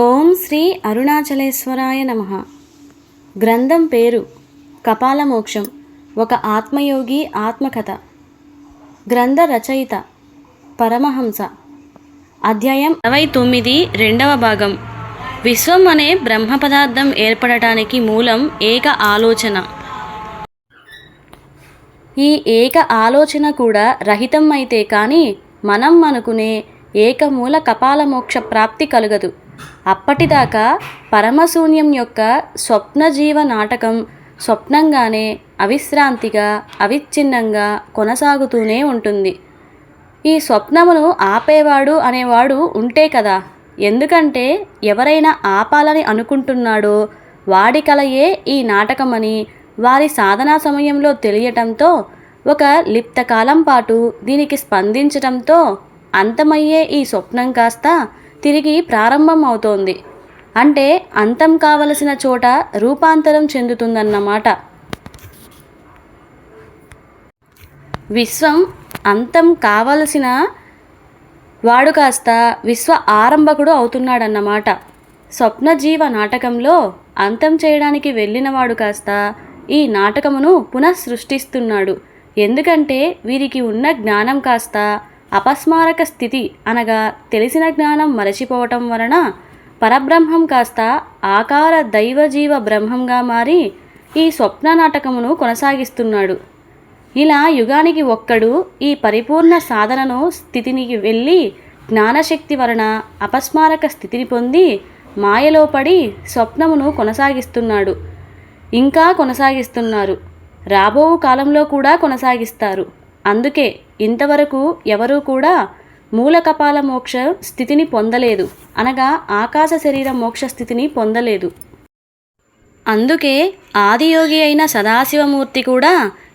ఓం శ్రీ అరుణాచలేశ్వరాయ నమ. గ్రంథం పేరు కపాలమోక్షం ఒక ఆత్మయోగి ఆత్మకథ. గ్రంథ రచయిత పరమహంస. అధ్యాయం అరవై తొమ్మిది రెండవ భాగం. విశ్వం అనే బ్రహ్మ పదార్థం ఏర్పడటానికి మూలం ఏక ఆలోచన. ఈ ఏక ఆలోచన కూడా రహితం అయితే కానీ మనం అనుకునే ఏకమూల కపాలమోక్ష ప్రాప్తి కలుగదు. అప్పటిదాకా పరమశూన్యం యొక్క స్వప్నజీవ నాటకం స్వప్నంగానే అవిశ్రాంతిగా అవిచ్ఛిన్నంగా కొనసాగుతూనే ఉంటుంది. ఈ స్వప్నమును ఆపేవాడు అనేవాడు ఉంటే కదా ఎందుకంటే ఎవరైనా ఆపాలని అనుకుంటున్నాడో వాడి కలయే ఈ నాటకమని వారి సాధనా సమయంలో తెలియటంతో ఒక లిప్తకాలం పాటు దీనికి స్పందించటంతో అంతమయ్యే ఈ స్వప్నం కాస్త తిరిగి ప్రారంభం అవుతోంది అంటే అంతం కావలసిన చోట రూపాంతరం చెందుతుందన్నమాట. విశ్వం అంతం కావలసిన వాడు కాస్త విశ్వ ఆరంభకుడు అవుతున్నాడన్నమాట. స్వప్నజీవ నాటకంలో అంతం చేయడానికి వెళ్ళినవాడు కాస్త ఈ నాటకమును పునఃసృష్టిస్తున్నాడు. ఎందుకంటే వీరికి ఉన్న జ్ఞానం కాస్త అపస్మారక స్థితి అనగా తెలిసిన జ్ఞానం మరచిపోవటం వలన పరబ్రహ్మం కాస్త ఆకార దైవజీవ బ్రహ్మంగా మారి ఈ స్వప్న నాటకమును కొనసాగిస్తున్నాడు. ఇలా యుగానికి ఒక్కడు ఈ పరిపూర్ణ సాధనను స్థితిని వెళ్ళి జ్ఞానశక్తి వలన అపస్మారక స్థితిని పొంది మాయలో పడి స్వప్నమును కొనసాగిస్తున్నాడు. ఇంకా కొనసాగిస్తున్నారు. రాబో కాలంలో కూడా కొనసాగిస్తారు. అందుకే ఇంతవరకు ఎవరూ కూడా మూల కపాల మోక్ష స్థితిని పొందలేదు. అనగా ఆకాశ శరీర మోక్ష స్థితిని పొందలేదు. అందుకే ఆదియోగి అయిన సదాశివమూర్తి కూడా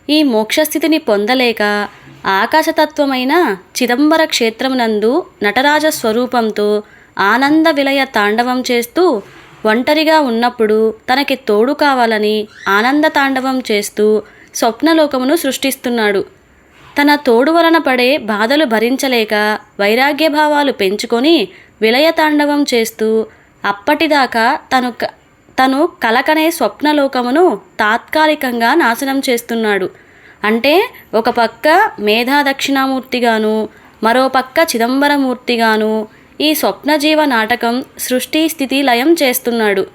ఈ మోక్షస్థితిని పొందలేక ఆకాశతత్వమైన చిదంబర క్షేత్రమునందు నటరాజ స్వరూపంతో ఆనంద విలయ తాండవం చేస్తూ ఒంటరిగా ఉన్నప్పుడు తనకి తోడు కావాలని ఆనంద తాండవం చేస్తూ స్వప్నలోకమును సృష్టిస్తున్నాడు. తన తోడు వలన పడే బాధలు భరించలేక వైరాగ్యభావాలు పెంచుకొని విలయ తాండవం చేస్తూ అప్పటిదాకా తను క- తను కలకనే స్వప్నలోకమును తాత్కాలికంగా నాశనం చేస్తున్నాడు. అంటే ఒక పక్క మేధా దక్షిణామూర్తిగాను మరో పక్క చిదంబరమూర్తిగాను ఈ స్వప్నజీవ నాటకం సృష్టి స్థితి లయం చేస్తున్నాడు.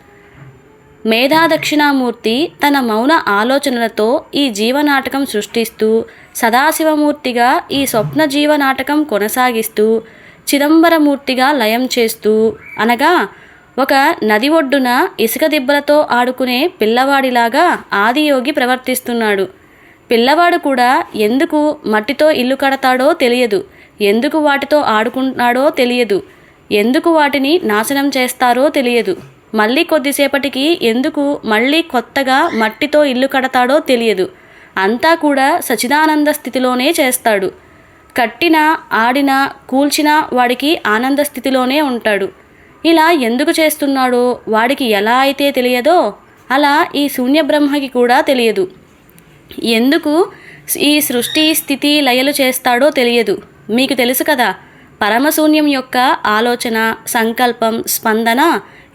మేధా దక్షిణామూర్తి తన మౌన ఆలోచనలతో ఈ జీవనాటకం సృష్టిస్తూ సదాశివమూర్తిగా ఈ స్వప్న జీవనాటకం కొనసాగిస్తూ చిదంబరమూర్తిగా లయం చేస్తూ అనగా ఒక నది ఒడ్డున ఇసుక దిబ్బలతో ఆడుకునే పిల్లవాడిలాగా ఆదియోగి ప్రవర్తిస్తున్నాడు. పిల్లవాడు కూడా ఎందుకు మట్టితో ఇల్లు కడతాడో తెలియదు ఎందుకు వాటితో ఆడుకుంటున్నాడో తెలియదు ఎందుకు వాటిని నాశనం చేస్తారో తెలియదు. మళ్ళీ కొద్దిసేపటికి ఎందుకు మళ్ళీ కొత్తగా మట్టితో ఇల్లు కడతాడో తెలియదు. అంతా కూడా సచిదానంద స్థితిలోనే చేస్తాడు. కట్టిన ఆడిన కూల్చిన వాడికి ఆనంద స్థితిలోనే ఉంటాడు. ఇలా ఎందుకు చేస్తున్నాడో వాడికి ఎలా అయితే తెలియదో అలా ఈ శూన్య బ్రహ్మకి కూడా తెలియదు. ఎందుకు ఈ సృష్టి స్థితి లయలు చేస్తాడో తెలియదు. మీకు తెలుసు కదా పరమశూన్యం యొక్క ఆలోచన సంకల్పం స్పందన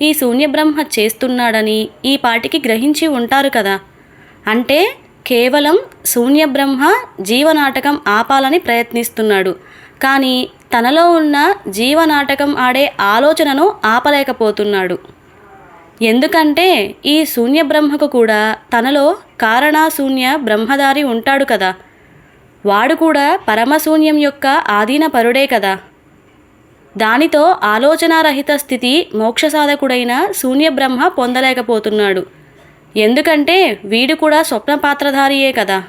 ఈ శూన్యబ్రహ్మ చేస్తున్నాడని ఈ పాటికి గ్రహించి ఉంటారు కదా. అంటే కేవలం శూన్యబ్రహ్మ జీవనాటకం ఆపాలని ప్రయత్నిస్తున్నాడు. కానీ తనలో ఉన్న జీవనాటకం ఆడే ఆలోచనను ఆపలేకపోతున్నాడు. ఎందుకంటే ఈ శూన్య బ్రహ్మకు కూడా తనలో కారణాశూన్య బ్రహ్మదారి ఉంటాడు కదా. వాడు కూడా పరమశూన్యం యొక్క ఆధీన పరుడే కదా. దానితో ఆలోచనారహిత స్థితి మోక్ష సాధకుడైన శూన్య బ్రహ్మ పొందలేకపోతున్నాడు. ఎందుకంటే వీడు కూడా స్వప్న పాత్రధారియే కదా.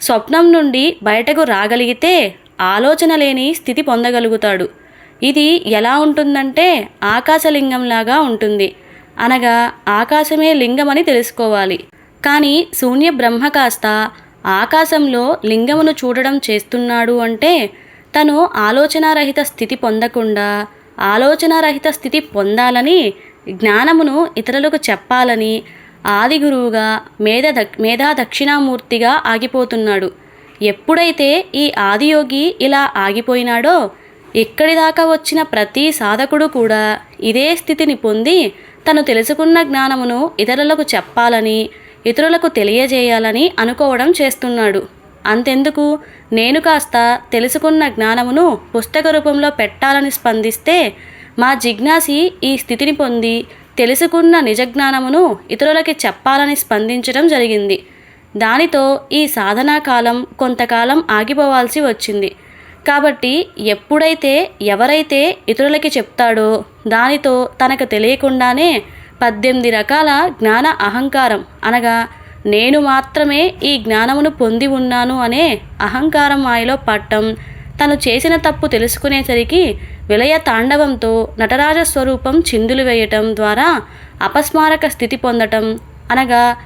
స్వప్నం నుండి బయటకు రాగలిగితే ఆలోచన లేని స్థితి పొందగలుగుతాడు. ఇది ఎలా ఉంటుందంటే ఆకాశలింగంలాగా ఉంటుంది. అనగా ఆకాశమే లింగమని తెలుసుకోవాలి. కానీ శూన్య బ్రహ్మ కాస్త ఆకాశంలో లింగమును చూడడం చేస్తున్నాడు అంటే తను ఆలోచనారహిత స్థితి పొందకుండా ఆలోచనారహిత స్థితి పొందాలని జ్ఞానమును ఇతరులకు చెప్పాలని ఆది గురువుగా మేధ మేధా దక్షిణామూర్తిగా ఆగిపోతున్నాడు. ఎప్పుడైతే ఈ ఆదియోగి ఇలా ఆగిపోయినాడో ఇక్కడి దాకా వచ్చిన ప్రతి సాధకుడు కూడా ఇదే స్థితిని పొంది తను తెలుసుకున్న జ్ఞానమును ఇతరులకు చెప్పాలని ఇతరులకు తెలియజేయాలని అనుకోవడం చేస్తున్నాడు. అంతెందుకు? నేను కాస్త తెలుసుకున్న జ్ఞానమును పుస్తక రూపంలో పెట్టాలని స్పందిస్తే మా జిజ్ఞాసి ఈ స్థితిని పొంది తెలుసుకున్న నిజ జ్ఞానమును ఇతరులకి చెప్పాలని స్పందించడం జరిగింది. దానితో ఈ సాధనా కాలం కొంతకాలం ఆగిపోవాల్సి వచ్చింది. కాబట్టి ఎప్పుడైతే ఎవరైతే ఇతరులకి చెప్తాడో దానితో తనకు తెలియకుండానే పద్దెనిమిది రకాల జ్ఞాన అహంకారం అనగా నేను మాత్రమే ఈ జ్ఞానమును పొంది ఉన్నాను అనే అహంకారం ఆయలో పట్టం. తను చేసిన తప్పు తెలుసుకునేసరికి విలయ తాండవంతో నటరాజ స్వరూపం చిందులు వేయటం ద్వారా అపస్మారక స్థితి పొందటం. అనగా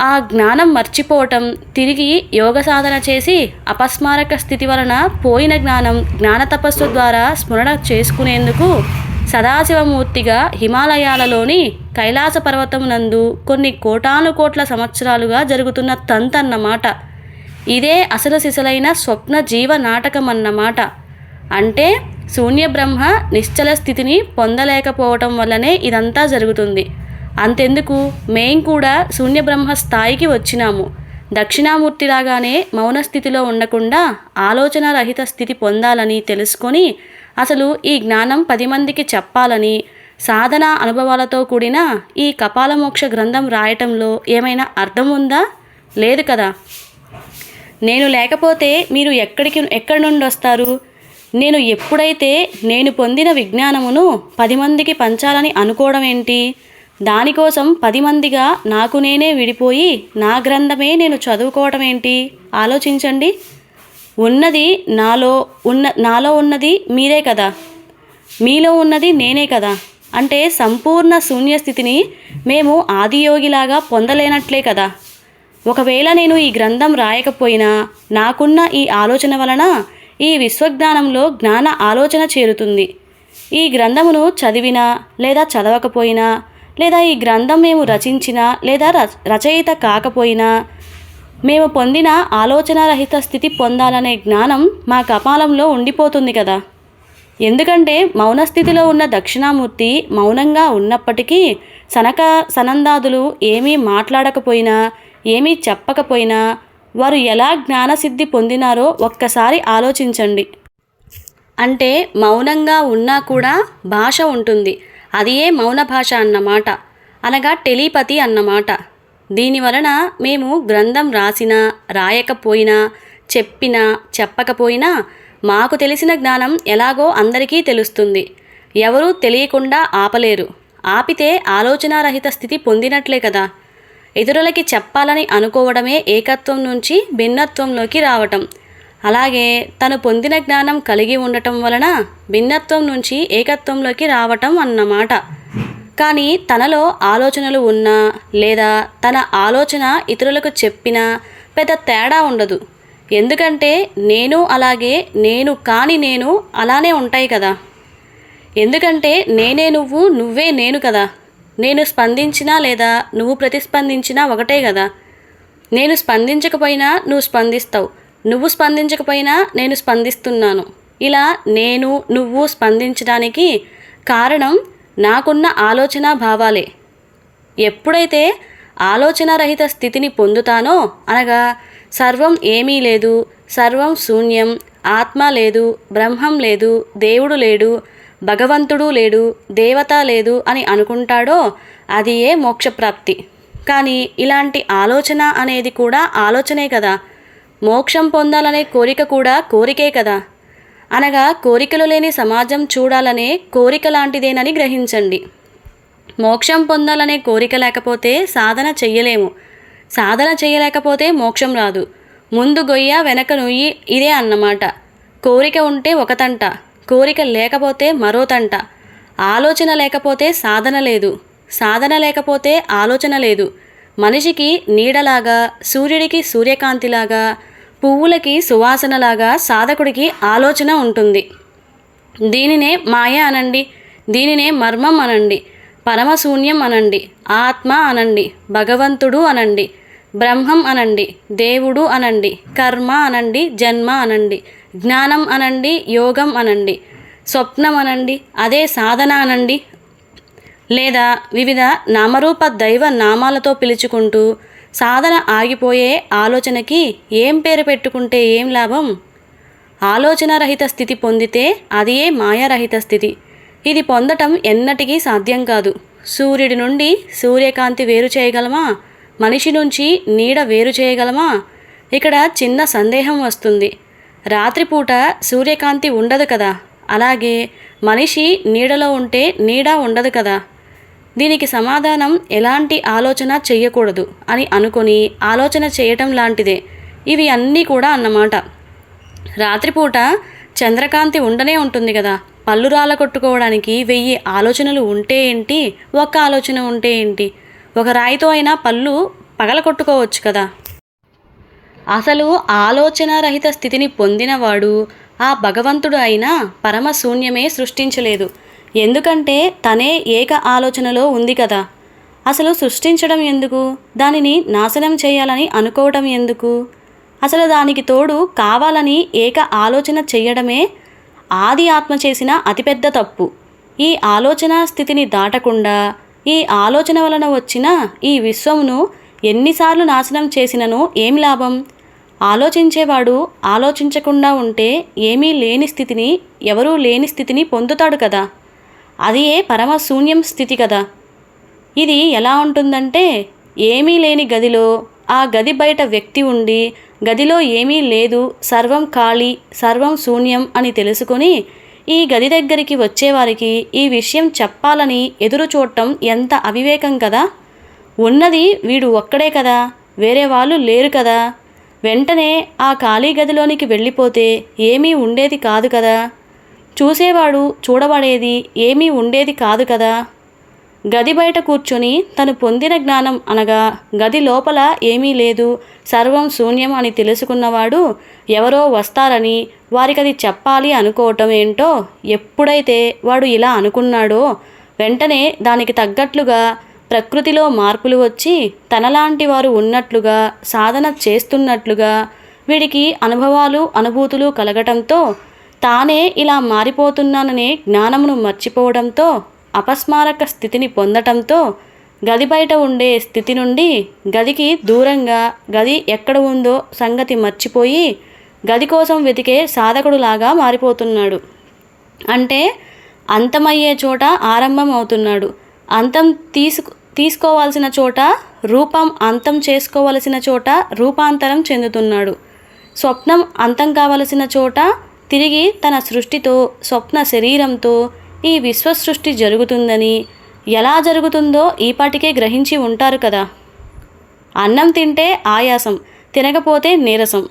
ఆ జ్ఞానం మర్చిపోవటం తిరిగి యోగ సాధన చేసి అపస్మారక స్థితి వలన పోయిన జ్ఞానం జ్ఞాన తపస్సు ద్వారా స్మరణ చేసుకునేందుకు సదాశివమూర్తిగా హిమాలయాలలోని కైలాస పర్వతం నందు కొన్ని కోటాను కోట్ల సంవత్సరాలుగా జరుగుతున్న తంతన్నమాట. ఇదే అసలు సిసలైన స్వప్న జీవ నాటకం అన్నమాట అంటే శూన్య బ్రహ్మ నిశ్చల స్థితిని పొందలేకపోవటం వల్లనే ఇదంతా జరుగుతుంది. అంతెందుకు మేం కూడా శూన్య బ్రహ్మ స్థాయికి వచ్చినాము. దక్షిణామూర్తిలాగానే మౌన స్థితిలో ఉండకుండా ఆలోచన రహిత స్థితి పొందాలని తెలుసుకొని అసలు ఈ జ్ఞానం పది మందికి చెప్పాలని సాధన అనుభవాలతో కూడిన ఈ కపాలమోక్ష గ్రంథం రాయటంలో ఏమైనా అర్థం ఉందా? లేదు కదా. నేను లేకపోతే మీరు ఎక్కడికి ఎక్కడి నుండి వస్తారు? నేను ఎప్పుడైతే నేను పొందిన విజ్ఞానమును పది మందికి పంచాలని అనుకోవడం ఏంటి దానికోసం పది మందిగా నాకు నేనే విడిపోయి నా గ్రంథమే నేను చదువుకోవటం ఏంటి? ఆలోచించండి. ఉన్నది నాలో ఉన్న నాలో ఉన్నది మీరే కదా. మీలో ఉన్నది నేనే కదా. అంటే సంపూర్ణ శూన్యస్థితిని మేము ఆదియోగిలాగా పొందలేనట్లే కదా. ఒకవేళ నేను ఈ గ్రంథం రాయకపోయినా నాకున్న ఈ ఆలోచన వలన ఈ విశ్వజ్ఞానంలో జ్ఞాన ఆలోచన చేరుతుంది. ఈ గ్రంథమును చదివినా లేదా చదవకపోయినా లేదా ఈ గ్రంథం మేము రచించినా లేదా రచ- రచయిత కాకపోయినా మేము పొందిన ఆలోచనారహిత స్థితి పొందాలనే జ్ఞానం మా కపాలంలో ఉండిపోతుంది కదా. ఎందుకంటే మౌన స్థితిలో ఉన్న దక్షిణామూర్తి మౌనంగా ఉన్నప్పటికీ సనక సనందాదులు ఏమీ మాట్లాడకపోయినా ఏమీ చెప్పకపోయినా వారు ఎలా జ్ఞానసిద్ధి పొందినారో ఒక్కసారి ఆలోచించండి. అంటే మౌనంగా ఉన్నా కూడా భాష ఉంటుంది. అది ఏ మౌన భాష అన్నమాట. అనగా టెలిపతి అన్నమాట. దీని వలన మేము గ్రంథం రాసినా రాయకపోయినా చెప్పినా చెప్పకపోయినా మాకు తెలిసిన జ్ఞానం ఎలాగో అందరికీ తెలుస్తుంది. ఎవరూ తెలియకుండా ఆపలేరు. ఆపితే ఆలోచనారహిత స్థితి పొందినట్లే కదా. ఇతరులకి చెప్పాలని అనుకోవడమే ఏకత్వం నుంచి భిన్నత్వంలోకి రావటం. అలాగే తను పొందిన జ్ఞానం కలిగి ఉండటం వలన భిన్నత్వం నుంచి ఏకత్వంలోకి రావటం అన్నమాట. కానీ తనలో ఆలోచనలు ఉన్నా లేదా తన ఆలోచన ఇతరులకు చెప్పినా పెద్ద తేడా ఉండదు. ఎందుకంటే నేను అలాగే నేను కాని నేను అలానే ఉంటాయి కదా. ఎందుకంటే నేనే నువ్వు నువ్వే నేను కదా. నేను స్పందించినా లేదా నువ్వు ప్రతిస్పందించినా ఒకటే కదా. నేను స్పందించకపోయినా నువ్వు స్పందిస్తావు. నువ్వు స్పందించకపోయినా నేను స్పందిస్తున్నాను. ఇలా నేను నువ్వు స్పందించడానికి కారణం నాకున్న ఆలోచన భావాలే. ఎప్పుడైతే ఆలోచనారహిత స్థితిని పొందుతానో అనగా సర్వం ఏమీ లేదు సర్వం శూన్యం ఆత్మ లేదు బ్రహ్మం లేదు దేవుడు లేడు భగవంతుడు లేడు దేవత లేదు అని అనుకుంటాడో అది ఏ మోక్షప్రాప్తి. కానీ ఇలాంటి ఆలోచన అనేది కూడా ఆలోచనే కదా. మోక్షం పొందాలనే కోరిక కూడా కోరికే కదా. అనగా కోరికలు లేని సమాజం చూడాలనే కోరిక లాంటిదేనని గ్రహించండి. మోక్షం పొందాలనే కోరిక లేకపోతే సాధన చెయ్యలేము. సాధన చేయలేకపోతే మోక్షం రాదు. ముందు గొయ్య వెనక నుయ్యి ఇదే అన్నమాట. కోరిక ఉంటే ఒక తంట కోరిక లేకపోతే మరో తంట. ఆలోచన లేకపోతే సాధన లేదు. సాధన లేకపోతే ఆలోచన లేదు. మనిషికి నీడలాగా సూర్యుడికి సూర్యకాంతిలాగా పువ్వులకి సువాసనలాగా సాధకుడికి ఆలోచన ఉంటుంది. దీనినే మాయ అనండి. దీనినే మర్మం అనండి. పరమశూన్యం అనండి. ఆత్మ అనండి. భగవంతుడు అనండి. బ్రహ్మం అనండి. దేవుడు అనండి. కర్మ అనండి. జన్మ అనండి. జ్ఞానం అనండి. యోగం అనండి. స్వప్నం అనండి. అదే సాధన అనండి. లేదా వివిధ నామరూప దైవ నామాలతో పిలుచుకుంటూ సాధన ఆగిపోయే ఆలోచనకి ఏం పేరు పెట్టుకుంటే ఏం లాభం? ఆలోచన రహిత స్థితి పొందితే అదే మాయారహిత స్థితి. ఇది పొందటం ఎన్నటికీ సాధ్యం కాదు. సూర్యుడి నుండి సూర్యకాంతి వేరు చేయగలమా? మనిషి నుంచి నీడ వేరు చేయగలమా? ఇక్కడ చిన్న సందేహం వస్తుంది. రాత్రిపూట సూర్యకాంతి ఉండదు కదా? అలాగే మనిషి నీడలో ఉంటే నీడ ఉండదు కదా? దీనికి సమాధానం ఎలాంటి ఆలోచన చెయ్యకూడదు అని అనుకొని ఆలోచన చేయటం లాంటిదే. ఇవి అన్నీ కూడా అన్నమాట. రాత్రిపూట చంద్రకాంతి ఉండనే ఉంటుంది కదా. పళ్ళు రాళ్ళ కొట్టుకోవడానికి వెయ్యి ఆలోచనలు ఉంటే ఏంటి? ఒక్క ఆలోచన ఉంటే ఏంటి? ఒక రాయితో అయినా పళ్ళు పగల కొట్టుకోవచ్చు కదా. అసలు ఆలోచన రహిత స్థితిని పొందినవాడు ఆ భగవంతుడు అయినా పరమ శూన్యమే సృష్టించలేదు. ఎందుకంటే తనే ఏక ఆలోచనలో ఉంది కదా. అసలు సృష్టించడం ఎందుకు? దానిని నాశనం చేయాలని అనుకోవటం ఎందుకు? అసలు దానికి తోడు కావాలని ఏక ఆలోచన చేయడమే ఆది ఆత్మ చేసిన అతిపెద్ద తప్పు. ఈ ఆలోచన స్థితిని దాటకుండా ఈ ఆలోచన వలన వచ్చిన ఈ విశ్వమును ఎన్నిసార్లు నాశనం చేసినను ఏమి లాభం? ఆలోచించేవాడు ఆలోచించకుండా ఉంటే ఏమీ లేని స్థితిని ఎవరూ లేని స్థితిని పొందుతాడు కదా. అది ఏ పరమ శూన్యం స్థితి కదా. ఇది ఎలా ఉంటుందంటే ఏమీ లేని గదిలో ఆ గది బయట వ్యక్తి ఉండి గదిలో ఏమీ లేదు సర్వం ఖాళీ సర్వం శూన్యం అని తెలుసుకొని ఈ గది దగ్గరికి వచ్చేవారికి ఈ విషయం చెప్పాలని ఎదురు చూడటం ఎంత అవివేకం కదా. ఉన్నది వీడు ఒక్కడే కదా వేరే వాళ్ళు లేరు కదా. వెంటనే ఆ ఖాళీ గదిలోనికి వెళ్ళిపోతే ఏమీ ఉండేది కాదు కదా. చూసేవాడు చూడబడేది ఏమీ ఉండేది కాదు కదా. గది బయట కూర్చొని తను పొందిన జ్ఞానం అనగా గది లోపల ఏమీ లేదు సర్వం శూన్యం అని తెలుసుకున్నవాడు ఎవరో వస్తారని వారికి అది చెప్పాలి అనుకోవటం ఏంటో ఎప్పుడైతే వాడు ఇలా అనుకున్నాడో వెంటనే దానికి తగ్గట్లుగా ప్రకృతిలో మార్పులు వచ్చి తనలాంటి వారు ఉన్నట్లుగా సాధన చేస్తున్నట్లుగా వీడికి అనుభవాలు అనుభూతులు కలగటంతో తానే ఇలా మారిపోతున్నాననే జ్ఞానమును మర్చిపోవడంతో అపస్మారక స్థితిని పొందటంతో గది బయట ఉండే స్థితి నుండి గదికి దూరంగా గది ఎక్కడ ఉందో సంగతి మర్చిపోయి గది కోసం వెతికే సాధకుడులాగా మారిపోతున్నాడు. అంటే అంతమయ్యే చోట ఆరంభం అవుతున్నాడు అంతం తీసుకు తీసుకోవాల్సిన చోట రూపం అంతం చేసుకోవలసిన చోట రూపాంతరం చెందుతున్నాడు. స్వప్నం అంతం కావలసిన చోట తిరిగి తన సృష్టితో స్వప్న శరీరంతో ఈ విశ్వసృష్టి జరుగుతుందని ఎలా జరుగుతుందో ఈపాటికే గ్రహించి ఉంటారు కదా. అన్నం తింటే ఆయాసం తినకపోతే నీరసం.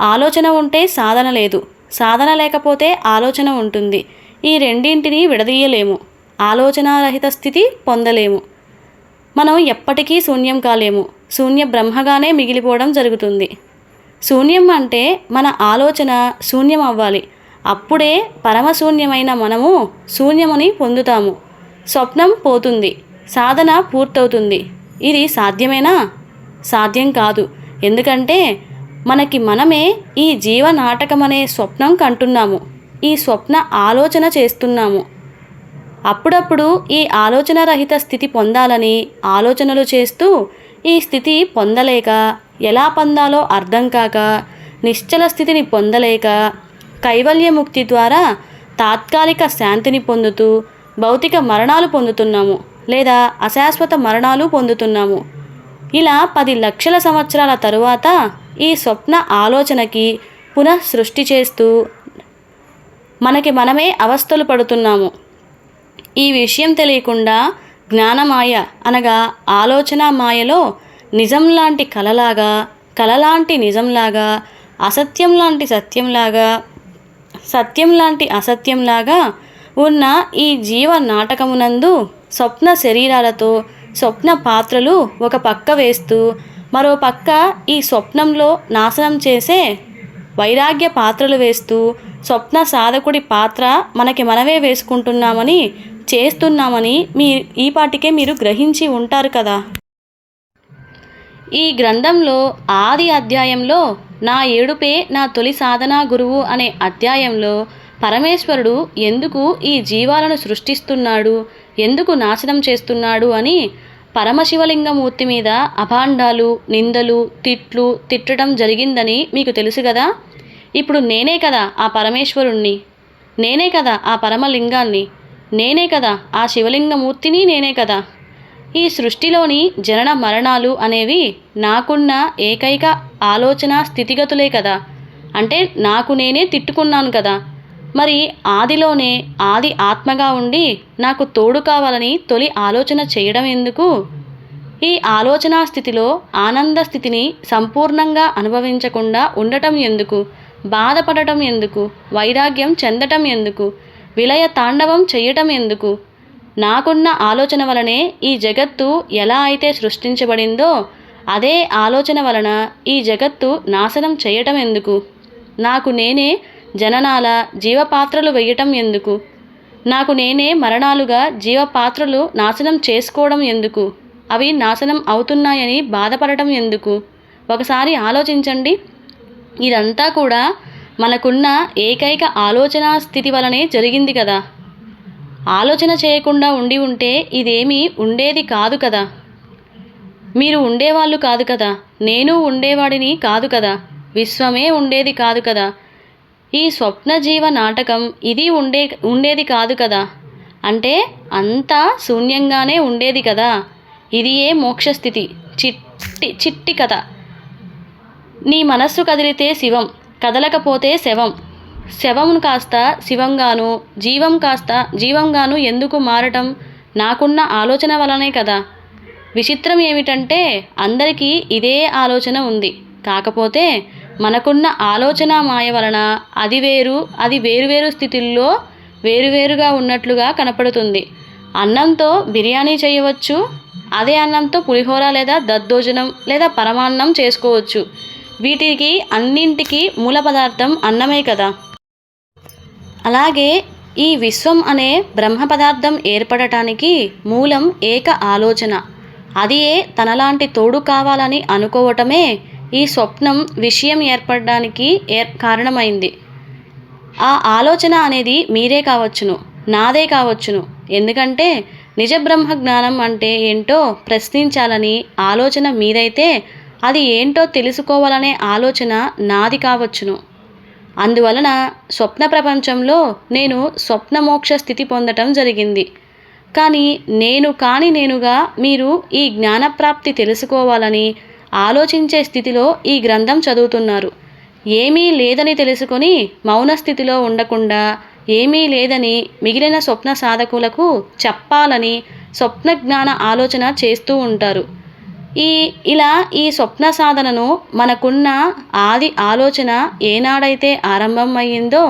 ఆలోచన ఉంటే సాధన లేదు. సాధన లేకపోతే ఆలోచన ఉంటుంది. ఈ రెండింటిని విడదీయలేము. ఆలోచనారహిత స్థితి పొందలేము. మనం ఎప్పటికీ శూన్యం కాలేము. శూన్య బ్రహ్మగానే మిగిలిపోవడం జరుగుతుంది. శూన్యం అంటే మన ఆలోచన శూన్యం అవ్వాలి. అప్పుడే పరమశూన్యమైన మనము శూన్యముని పొందుతాము. స్వప్నం పోతుంది. సాధన పూర్తవుతుంది. ఇది సాధ్యమేనా? సాధ్యం కాదు. ఎందుకంటే మనకి మనమే ఈ జీవనాటకమనే స్వప్నం కంటున్నాము. ఈ స్వప్న ఆలోచన చేస్తున్నాము. అప్పుడప్పుడు ఈ ఆలోచన రహిత స్థితి పొందాలని ఆలోచనలు చేస్తూ ఈ స్థితి పొందలేక ఎలా పొందాలో అర్థం కాక నిశ్చల స్థితిని పొందలేక కైవల్యముక్తి ద్వారా తాత్కాలిక శాంతిని పొందుతూ భౌతిక మరణాలు పొందుతున్నాము లేదా అశాశ్వత మరణాలు పొందుతున్నాము. ఇలా పది లక్షల సంవత్సరాల తరువాత ఈ స్వప్న ఆలోచనకి పునః సృష్టి చేస్తూ మనకి మనమే అవస్థలు పడుతున్నాము. ఈ విషయం తెలియకుండా జ్ఞానమాయ అనగా ఆలోచన మాయలో నిజం లాంటి కలలాగా కలలాంటి నిజంలాగా అసత్యం లాంటి సత్యంలాగా సత్యం లాంటి అసత్యంలాగా ఉన్న ఈ జీవ నాటకమునందు స్వప్న శరీరాలతో స్వప్న పాత్రలు ఒక పక్క వేస్తూ మరో పక్క ఈ స్వప్నంలో నాశనం చేసే వైరాగ్య పాత్రలు వేస్తూ స్వప్న సాధకుడి పాత్ర మనకి మనమే వేసుకుంటున్నామని చేస్తున్నామని మీ ఈ పాటికే మీరు గ్రహించి ఉంటారు కదా. ఈ గ్రంథంలో ఆది అధ్యాయంలో నా ఏడుపే నా తొలి సాధనా గురువు అనే అధ్యాయంలో పరమేశ్వరుడు ఎందుకు ఈ జీవాలను సృష్టిస్తున్నాడు ఎందుకు నాశనం చేస్తున్నాడు అని పరమశివలింగమూర్తి మీద అభాండాలు నిందలు తిట్లు తిట్టడం జరిగిందని మీకు తెలుసు కదా? ఇప్పుడు నేనే కదా ఆ పరమేశ్వరుణ్ణి. నేనే కదా ఆ పరమలింగాన్ని. నేనే కదా ఆ శివలింగమూర్తిని నేనే కదా. ఈ సృష్టిలోని జనన మరణాలు అనేవి నాకున్న ఏకైక ఆలోచన స్థితిగతులే కదా. అంటే నాకు నేనే తిట్టుకున్నాను కదా. మరి ఆదిలోనే ఆది ఆత్మగా ఉండి నాకు తోడు కావాలని తొలి ఆలోచన చేయడం ఎందుకు? ఈ ఆలోచనా స్థితిలో ఆనంద స్థితిని సంపూర్ణంగా అనుభవించకుండా ఉండటం ఎందుకు? బాధపడటం ఎందుకు? వైరాగ్యం చెందటం ఎందుకు? విలయ తాండవం చెయ్యటం ఎందుకు? నాకున్న ఆలోచన వలనే ఈ జగత్తు ఎలా అయితే సృష్టించబడిందో అదే ఆలోచన వలన ఈ జగత్తు నాశనం చేయటం ఎందుకు? నాకు నేనే జననాల జీవపాత్రలు వేయటం ఎందుకు? నాకు నేనే మరణాలుగా జీవపాత్రలు నాశనం చేసుకోవడం ఎందుకు? అవి నాశనం అవుతున్నాయని బాధపడటం ఎందుకు? ఒకసారి ఆలోచించండి. ఇదంతా కూడా మనకున్న ఏకైక ఆలోచన స్థితి వలనే జరిగింది కదా. ఆలోచన చేయకుండా ఉండి ఉంటే ఇదేమీ ఉండేది కాదు కదా. మీరు ఉండేవాళ్ళు కాదు కదా. నేను ఉండేవాడిని కాదు కదా. విశ్వమే ఉండేది కాదు కదా. ఈ స్వప్న జీవ నాటకం ఇది ఉండే ఉండేది కాదు కదా. అంటే అంతా శూన్యంగానే ఉండేది కదా. ఇది ఏ మోక్షస్థితి చిట్టి చిట్టి కథ. నీ మనస్సు కదిలితే శివం. కదలకపోతే శవం. శవం కాస్త శివంగాను జీవం కాస్త జీవంగాను ఎందుకు మారటం? నాకున్న ఆలోచన వలనే కదా. విచిత్రం ఏమిటంటే అందరికీ ఇదే ఆలోచన ఉంది. కాకపోతే మనకున్న ఆలోచన మాయ వలన అది వేరు అది వేరువేరు స్థితుల్లో వేరువేరుగా ఉన్నట్లుగా కనపడుతుంది. అన్నంతో బిర్యానీ చేయవచ్చు అదే అన్నంతో పులిహోర లేదా దద్దోజనం లేదా పరమాన్నం చేసుకోవచ్చు. వీటికి అన్నింటికి మూల పదార్థం అన్నమే కదా. అలాగే ఈ విశ్వం అనే బ్రహ్మ పదార్థం ఏర్పడటానికి మూలం ఏక ఆలోచన. అది ఏ తనలాంటి తోడు కావాలని అనుకోవటమే ఈ స్వప్నం విషయం ఏర్పడడానికి ఏర్ కారణమైంది. ఆ ఆలోచన అనేది మీరే కావచ్చును నాదే కావచ్చును. ఎందుకంటే నిజ బ్రహ్మ జ్ఞానం అంటే ఏంటో ప్రశ్నించాలని ఆలోచన మీదైతే అది ఏంటో తెలుసుకోవాలనే ఆలోచన నాది కావచ్చును. అందువలన స్వప్న ప్రపంచంలో నేను స్వప్నమోక్ష స్థితి పొందటం జరిగింది. కానీ నేను కాని నేనుగా మీరు ఈ జ్ఞానప్రాప్తి తెలుసుకోవాలని ఆలోచించే స్థితిలో ఈ గ్రంథం చదువుతున్నారు. ఏమీ లేదని తెలుసుకొని మౌన స్థితిలో ఉండకుండా ఏమీ లేదని మిగిలిన స్వప్న సాధకులకు చెప్పాలని స్వప్న జ్ఞాన ఆలోచన చేస్తూ ఉంటారు. ఈ ఇలా ఈ స్వప్న సాధనను మనకున్న ఆది ఆలోచన ఏనాడైతే ఆరంభం అయ్యిందో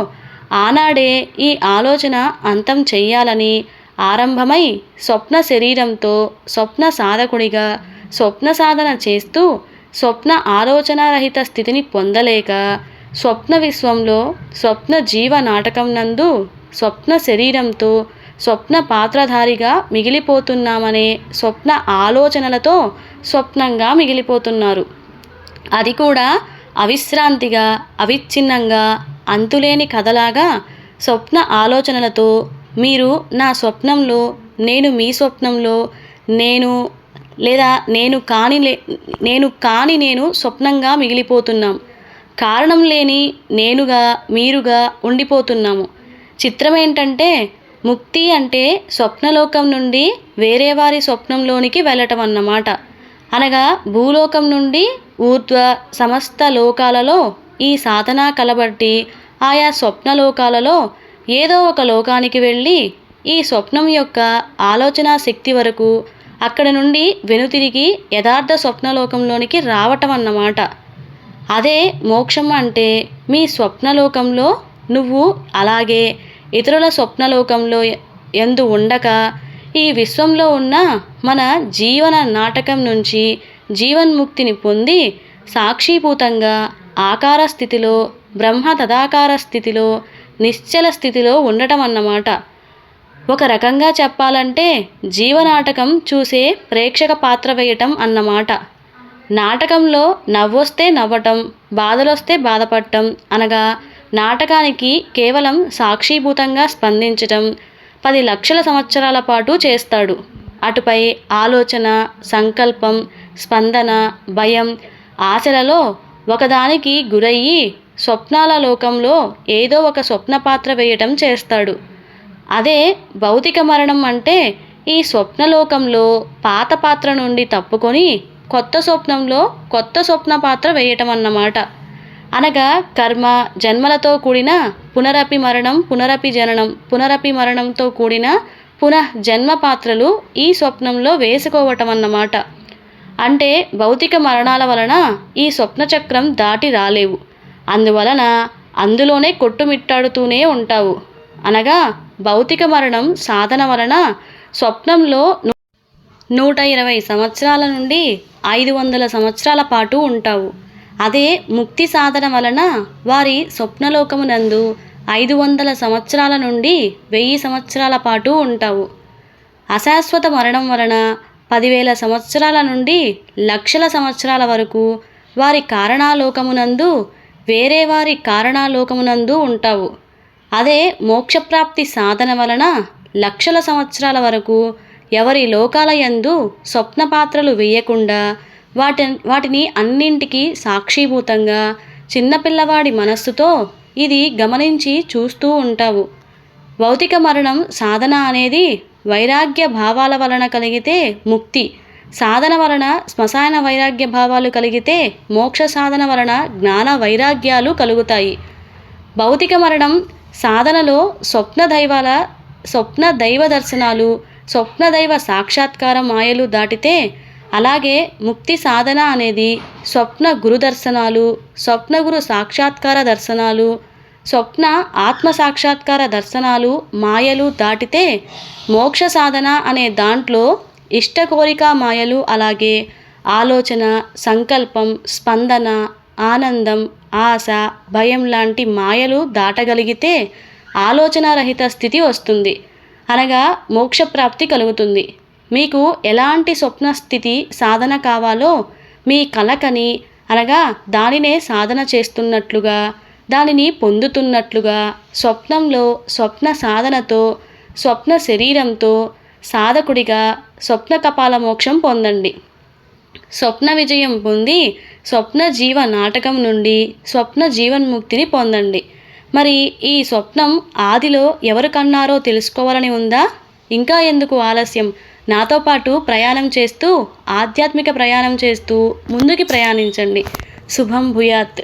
ఆనాడే ఈ ఆలోచన అంతం చెయ్యాలని ఆరంభమై స్వప్న శరీరంతో స్వప్న సాధకుడిగా స్వప్న సాధన చేస్తూ స్వప్న ఆలోచనారహిత స్థితిని పొందలేక స్వప్న విశ్వంలో స్వప్న జీవ నాటకం నందు స్వప్న శరీరంతో స్వప్న పాత్రధారిగా మిగిలిపోతున్నామనే స్వప్న ఆలోచనలతో స్వప్నంగా మిగిలిపోతున్నారు. అది కూడా అవిశ్రాంతిగా అవిచ్ఛిన్నంగా అంతులేని కథలాగా స్వప్న ఆలోచనలతో మీరు నా స్వప్నంలో నేను మీ స్వప్నంలో నేను లేదా నేను కాని లే నేను కాని నేను స్వప్నంగా మిగిలిపోతున్నాం. కారణం లేని నేనుగా మీరుగా ఉండిపోతున్నాము. చిత్రం ఏంటంటే ముక్తి అంటే స్వప్నలోకం నుండి వేరే వారి స్వప్నంలోనికి వెళ్ళటం అన్నమాట. అనగా భూలోకం నుండి ఊర్ధ్వ సమస్త లోకాలలో ఈ సాధన కలబట్టి ఆయా స్వప్నలోకాలలో ఏదో ఒక లోకానికి వెళ్ళి ఈ స్వప్నం యొక్క ఆలోచన శక్తి వరకు అక్కడ నుండి వెనుతిరిగి యథార్థ స్వప్నలోకంలోనికి రావటం అన్నమాట. అదే మోక్షం అంటే మీ స్వప్నలోకంలో నువ్వు అలాగే ఇతరుల స్వప్నలోకంలో ఎందు ఉండక ఈ విశ్వంలో ఉన్న మన జీవన నాటకం నుంచి జీవన్ముక్తిని పొంది సాక్షిభూతంగా ఆకార స్థితిలో బ్రహ్మ తదాకార స్థితిలో నిశ్చల స్థితిలో ఉండటం అన్నమాట ఒక రకంగా చెప్పాలంటే జీవనాటకం చూసే ప్రేక్షక పాత్ర వేయటం అన్నమాట. నాటకంలో నవ్వొస్తే నవ్వటం బాధలొస్తే బాధపడటం అనగా నాటకానికి కేవలం సాక్షీభూతంగా స్పందించటం పది లక్షల సంవత్సరాల పాటు చేస్తాడు. అటుపై ఆలోచన సంకల్పం స్పందన భయం ఆశలలో ఒకదానికి గురయ్యి స్వప్నాల లోకంలో ఏదో ఒక స్వప్న పాత్ర వేయటం చేస్తాడు. అదే భౌతిక మరణం అంటే ఈ స్వప్నలోకంలో పాత పాత్ర నుండి తప్పుకొని కొత్త స్వప్నంలో కొత్త స్వప్న పాత్ర వేయటం అన్నమాట అనగా కర్మ జన్మలతో కూడిన పునరపి మరణం పునరపి జననం పునరపి మరణంతో కూడిన పునః జన్మ పాత్రలు ఈ స్వప్నంలో వేసుకోవటం అన్నమాట అంటే భౌతిక మరణాల వలన ఈ స్వప్న చక్రం దాటి రాలేవు. అందువలన అందులోనే కొట్టుమిట్టాడుతూనే ఉంటావు. అనగా భౌతిక మరణం సాధన వలన స్వప్నంలో నూట ఇరవై సంవత్సరాల నుండి ఐదు వందల సంవత్సరాల పాటు ఉంటావు. అదే ముక్తి సాధన వలన వారి స్వప్నలోకమునందు ఐదు వందల సంవత్సరాల నుండి వెయ్యి సంవత్సరాల పాటు ఉంటావు. అశాశ్వత మరణం వలన పదివేల సంవత్సరాల నుండి లక్షల సంవత్సరాల వరకు వారి కారణాలోకమునందు వేరే వారి కారణాలోకమునందు ఉంటావు. అదే మోక్షప్రాప్తి సాధన వలన లక్షల సంవత్సరాల వరకు ఎవరి లోకాలయందు స్వప్నపాత్రలు స్వప్న పాత్రలు వేయకుండా వాటి వాటిని అన్నింటికీ సాక్షిభూతంగా చిన్నపిల్లవాడి మనస్సుతో ఇది గమనించి చూస్తూ ఉంటావు. భౌతిక మరణం సాధన అనేది వైరాగ్య భావాల వలన కలిగితే ముక్తి సాధన వలన శ్మశాన వైరాగ్య భావాలు కలిగితే మోక్ష సాధన వలన జ్ఞాన వైరాగ్యాలు కలుగుతాయి. భౌతిక మరణం సాధనలో స్వప్న దైవాల స్వప్న దైవ దర్శనాలు స్వప్న దైవ సాక్షాత్కార మాయలు దాటితే అలాగే ముక్తి సాధన అనేది స్వప్న గురు దర్శనాలు స్వప్న గురు సాక్షాత్కార దర్శనాలు స్వప్న ఆత్మ సాక్షాత్కార దర్శనాలు మాయలు దాటితే మోక్ష సాధన అనే దాంట్లో ఇష్ట కోరిక మాయలు అలాగే ఆలోచన సంకల్పం స్పందన ఆనందం ఆశ భయం లాంటి మాయలు దాటగలిగితే ఆలోచనారహిత స్థితి వస్తుంది. అనగా మోక్షప్రాప్తి కలుగుతుంది. మీకు ఎలాంటి స్వప్న స్థితి సాధన కావాలో మీ కలకని అనగా దానినే సాధన చేస్తున్నట్లుగా దానిని పొందుతున్నట్లుగా స్వప్నంలో స్వప్న సాధనతో స్వప్న శరీరంతో సాధకుడిగా స్వప్న కపాల మోక్షం పొందండి. స్వప్న విజయం పొంది స్వప్న జీవ నాటకం నుండి స్వప్న జీవన్ముక్తిని పొందండి. మరి ఈ స్వప్నం ఆదిలో ఎవరు కన్నారో తెలుసుకోవాలని ఉందా? ఇంకా ఎందుకు ఆలస్యం? నాతో పాటు ప్రయాణం చేస్తూ ఆధ్యాత్మిక ప్రయాణం చేస్తూ ముందుకి ప్రయాణించండి. శుభం భూయాత్.